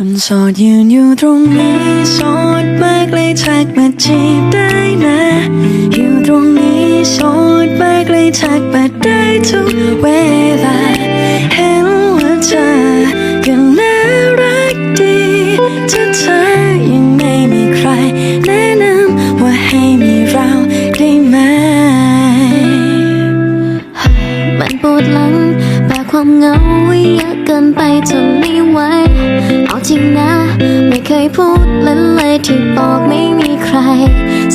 คนโสดยืนอยู่ตรงนี้โสดมากเลยทักมาจีบได้นะ อยู่ตรงนี้โสดมากเลยทักมาได้ทุกเวลา เห็นว่าเธอก็น่ารักดีถ้าเธอยังไม่มีใคร แนะนำว่าให้มีเราได้ไหม มันปวดหลังแบกความเหงาไว้เยอะเกินไปทน ริงนะ ไม่เคยพูดเล่นเลยที่บอกไม่มีใคร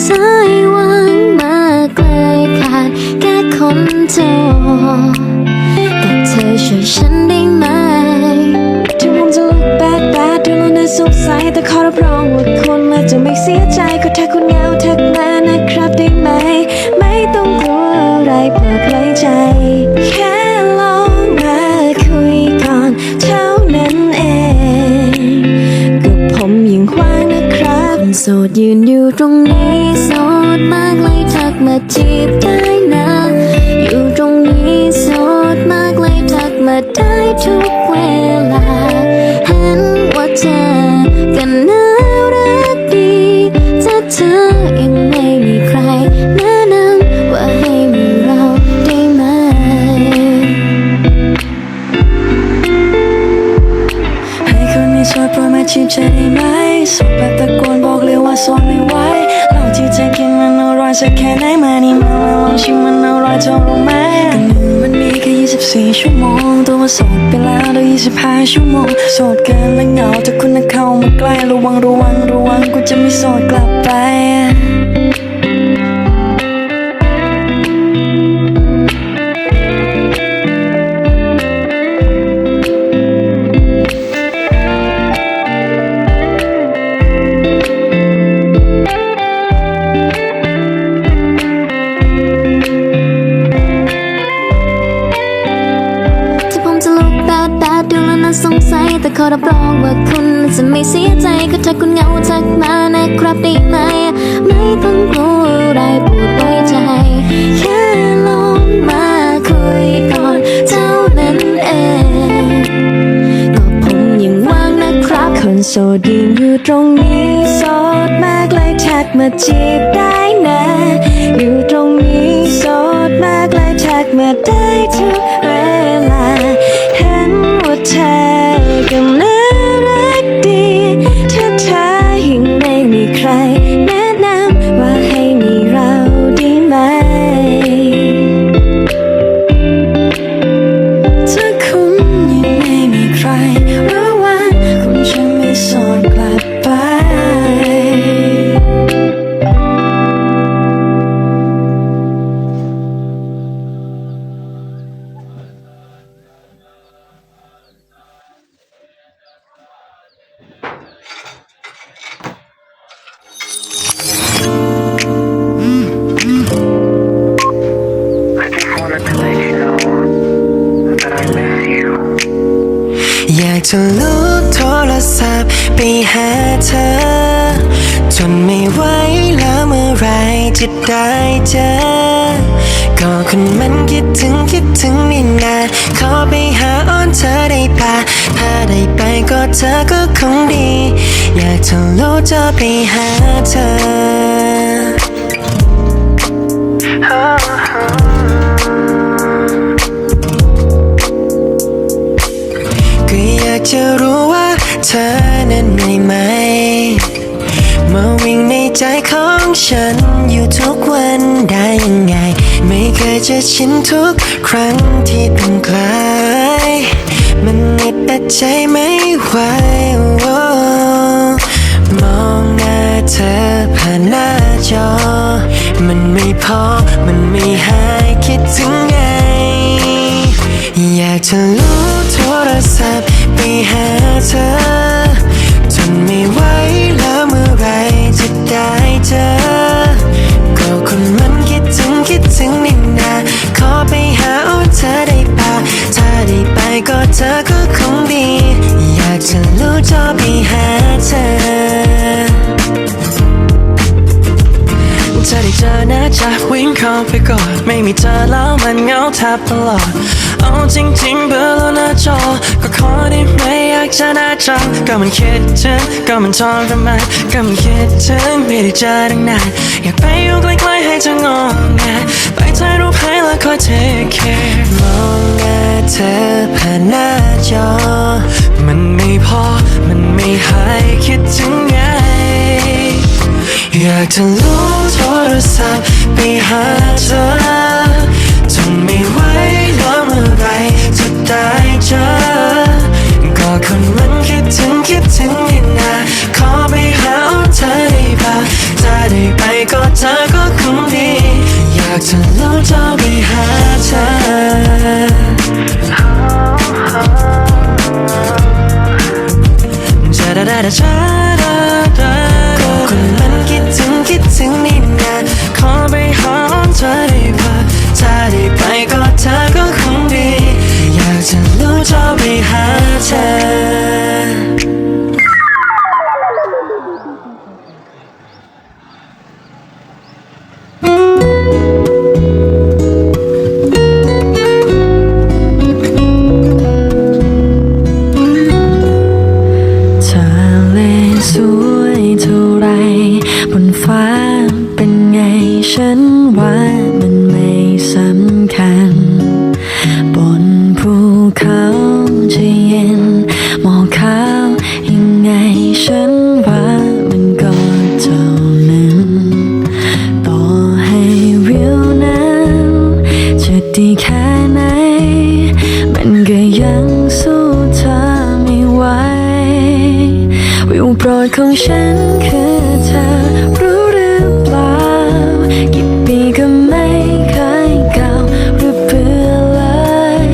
สายวางมากเลยขาดแค่คนโทรแต่เธอช่วยฉันได้ไหมถึงผมจะ look bad bad ดูแล้วน่าสงสัยแต่ขอรับรองว่าคุณอาจจะไม่เสียใจก็ถ้า นอยู่ตรงนี้โสดมากเลยทักมาจีบได้นะ อยู่ตรงนี้โสดมากเลยทักมาได้ทุกเวลาเห็นว่าเธอกันน่ารักดีถ้าเธอยังไม่มีใครแนะนำว่าให้มีเราได้ไหม ให้คนนี้ช่วยโปรดมาจีบใจได้ไหมสดแบบตะ จะแค่ไหนมานี่มาแล้วลองชิมมันอร่อยเท่ารู้ไหมหนึ่งมันมีแค่ 24 ชั่วโมง ตัวมาสดไปแล้วได้25 ชั่วโมง โสดเกินและเหงาถ้าคุณน่ะเข้ามาใกล้ระวังระวังระวังกูจะไม่โสดกลับไป แบดแบดดูแล้วน่าสงสัย แต่ขอรับรองว่าคุณจะไม่เสียใจก็ถ้าคุณเหงาทักมานะครับได้ไหม ไม่ต้องกลัวอะไรปวดไว้ใจ แค่ลองมาคุยก่อนเท่านั้นเองก็ผมยังว่างนะครับ คนโสดยืนอยู่ตรงนี้โสดมากเลยทักมาจีบได้นะ อยู่ตรงนี้โสดมากเลยทักมาได้ทุกเวลา เห็นว่าเธอ อยากจะลุกโทรศัพท์ไปหาเธอ จนไม่ไหวแล้วเมื่อไรจะได้เจอ ก็คนมันคิดถึงคิดถึงนี่นาขอไปหาอ้อนเธอได้ปะถ้าได้ไปก็เธอก็คงดี อยากจะลุกจะไปหาเธอากจะรู้ว่าเธอนั้นเหนื่อยไหม มาวิ่งในใจของฉันอยู่ทุกวันได้ยังไง ไม่เคยจะชินทุกครั้งที่ต้องไกลมันนิดอัดใจไม่ไหวโอ้มองหน้าเธอผ่านหน้าจอ มันไม่พอ มันไม่หายคิดถึงไง อยากจะรู้โทรศัพท์ ไปหาเธอจนไม่ไหวแล้วเมื่อไหรจะได้เจอก็คนมันคิดถึงคิดถึงนี่นาขอไปหาเธอได้ปะถ้าได้ไปก็เธอก็คงดี อยากจะรู้จะไปหาเธอจะได้เจอนะจะวิ่งเข้าไปกอนไม่มีเธอแล้วมันเหงาแทบตลอด เอาจริงๆเบอร์แล้วหน้าจอ ก็ขอได้ไม่อยากจะหน้าจอก็มันคิดถึงก็มันทรมานก็มันคิดถึงไม่ได้เจอตั้งนานอยากไปอยู่ใกล้ๆให้เธองงงาไปถ่ายรูปให้แล้วคอยเทคแคร์มองหน้เธอผ่านหน้าจอ มันไม่พอมันไม่หายคิดถึงไงอยากจะล้วงโทรศัพท์ไปหาเธอ night. Come ของฉันคือเธอรู้หรือเปล่ากี่ปีก็ไม่เคยเก่าหรือเปล่าเลย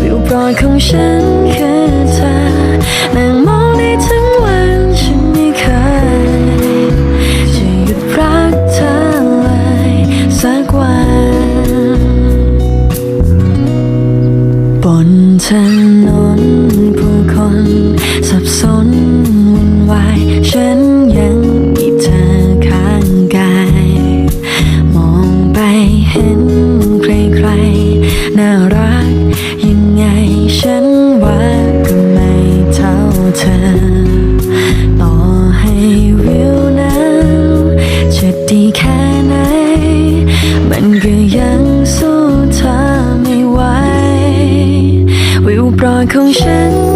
วิวโปรยของฉันคือเธอนั่งมอง 空山。